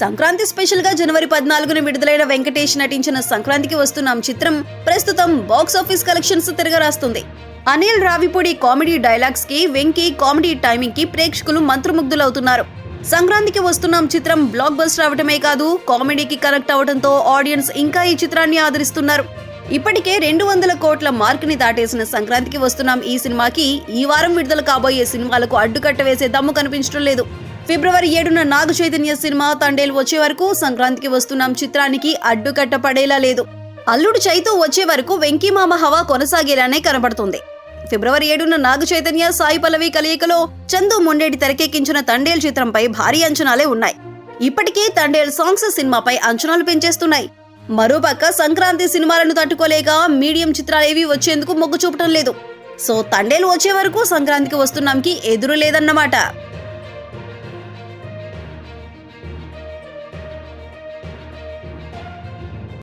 సంక్రాంతి స్పెషల్గా జనవరి పద్నాలుగున విడుదలైన వెంకటేష్ నటించిన సంక్రాంతికి వస్తున్నాం చిత్రం ప్రస్తుతం బాక్స్ ఆఫీస్ కలెక్షన్స్ తిరగరాస్తుంది. అనిల్ రావిపూడి కామెడీ డైలాగ్స్కి వెంకీ కామెడీ టైమింగ్కి ప్రేక్షకులు మంత్రముగ్ధులవుతున్నారు. సంక్రాంతికి వస్తున్నాం చిత్రం బ్లాక్ బస్టర్ అవటమే కాదు కామెడీకి కనెక్ట్ అవడంతో ఆడియన్స్ ఇంకా ఈ చిత్రాన్ని ఆదరిస్తున్నారు. ఇప్పటికే రెండు వందల కోట్ల మార్క్ని దాటేసిన సంక్రాంతికి వస్తున్నాం ఈ సినిమాకి ఈ వారం విడుదల కాబోయే సినిమాలకు అడ్డుకట్ట వేసే దమ్ము కనిపించడం లేదు. ఫిబ్రవరి ఏడున నాగ చైతన్య సినిమా తండేలు వచ్చే వరకు సంక్రాంతికి వస్తున్నాం చిత్రానికి అడ్డుకట్ట పడేలా లేదు. అల్లుడు చైతు వచ్చే వరకు వెంకీమామ హవా కొనసాగేలానే కనబడుతుంది. ఫిబ్రవరి ఏడున నాగ చైతన్య సాయి పల్లవి కలయికలో చందు మొండేటి తెరకెక్కించిన తండేల్ చిత్రంపై భారీ అంచనాలే ఉన్నాయి. ఇప్పటికే తండేల్ సాంగ్స్ సినిమాపై అంచనాలు పెంచేస్తున్నాయి. మరోపక్క సంక్రాంతి సినిమాలను తట్టుకోలేక మీడియం చిత్రాలేవి వచ్చేందుకు మొగ్గు చూపటం లేదు. సో తండేలు వచ్చే వరకు సంక్రాంతికి వస్తున్నాంకి ఎదురు లేదన్నమాట.